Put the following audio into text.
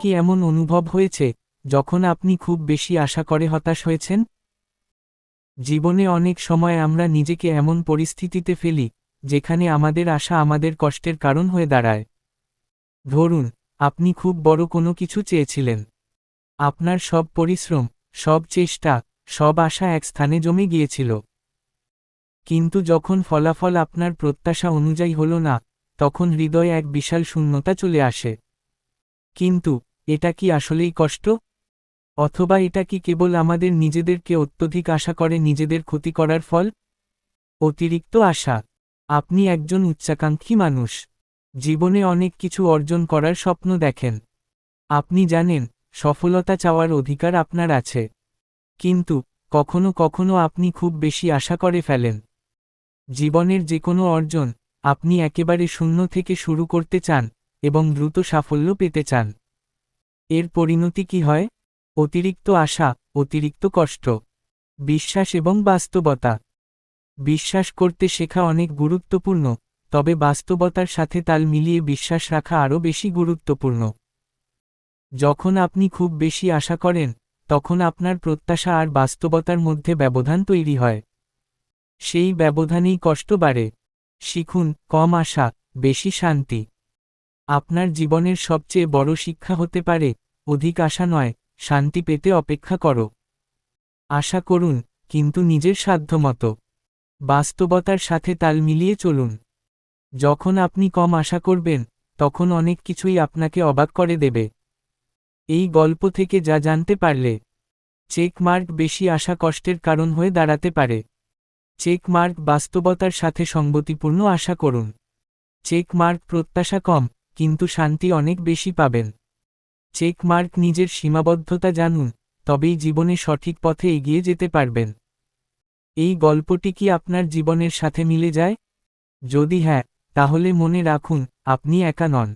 কি এমন অনুভব হয়েছে, যখন আপনি খুব বেশি আশা করে হতাশ হয়েছেন? জীবনে অনেক সময় আমরা নিজেকে এমন পরিস্থিতিতে ফেলি, যেখানে আমাদের আশা আমাদের কষ্টের কারণ হয়ে দাঁড়ায়। ধরুন, আপনি খুব বড় কোনো কিছু চেয়েছিলেন। আপনার সব পরিশ্রম, সব চেষ্টা, সব আশা এক স্থানে জমে গিয়েছিল। কিন্তু যখন ফলাফল আপনার প্রত্যাশা অনুযায়ী হল না, তখন হৃদয়ে এক বিশাল শূন্যতা চলে আসে। কিন্তু, এটা কি আসলেই কষ্ট? অথবা এটা কি কেবল আমাদের নিজেদেরকে অত্যধিক আশা করে নিজেদের ক্ষতি করার ফল? অতিরিক্ত আশা। আপনি একজন উচ্চাকাঙ্ক্ষী মানুষ। জীবনে অনেক কিছু অর্জন করার স্বপ্ন দেখেন। আপনি জানেন, সফলতা চাওয়ার অধিকার আপনার আছে। কিন্তু, কখনো কখনো আপনি খুব বেশি আশা করে ফেলেন। জীবনের যে কোনো অর্জন, আপনি একেবারে শূন্য থেকে শুরু করতে চান এবং দ্রুত সাফল্য পেতে চান। এর পরিণতি কি হয়? অতিরিক্ত আশা, অতিরিক্ত কষ্ট। বিশ্বাস এবং বাস্তবতা। বিশ্বাস করতে শেখা অনেক গুরুত্বপূর্ণ, তবে বাস্তবতার সাথে তাল মিলিয়ে বিশ্বাস রাখা আরও বেশি গুরুত্বপূর্ণ। যখন আপনি খুব বেশি আশা করেন, তখন আপনার প্রত্যাশা আর বাস্তবতার মধ্যে ব্যবধান তৈরি হয়। সেই ব্যবধানেই কষ্ট বাড়ে। শিখুন, কম আশা, বেশি শান্তি। আপনার জীবনের সবচেয়ে বড় শিক্ষা হতে পারে, অধিক আশা নয়, শান্তি পেতে অপেক্ষা করো। আশা করুন, কিন্তু নিজের সাধ্যমতো। বাস্তবতার সাথে তাল মিলিয়ে চলুন। যখন আপনি কম আশা করবেন, তখন অনেক কিছুই আপনাকে অবাক করে দেবে। এই গল্প থেকে যা জানতে পারলে চেকমার্ক বেশি আশা কষ্টের কারণ হয়ে দাঁড়াতে পারে। চেক মার্ক বাস্তবতার সাথে সঙ্গতিপূর্ণ আশা করুন। চেক মার্ক প্রত্যাশা কম, কিন্তু শান্তি অনেক বেশি পাবেন। চেক মার্ক নিজের সীমাবদ্ধতা জানুন, তবেই জীবনে সঠিক পথে এগিয়ে যেতে পারবেন। এই গল্পটি কি আপনার জীবনের সাথে মিলে যায়? যদি হ্যাঁ তাহলে মনে রাখুন, আপনি একা নন।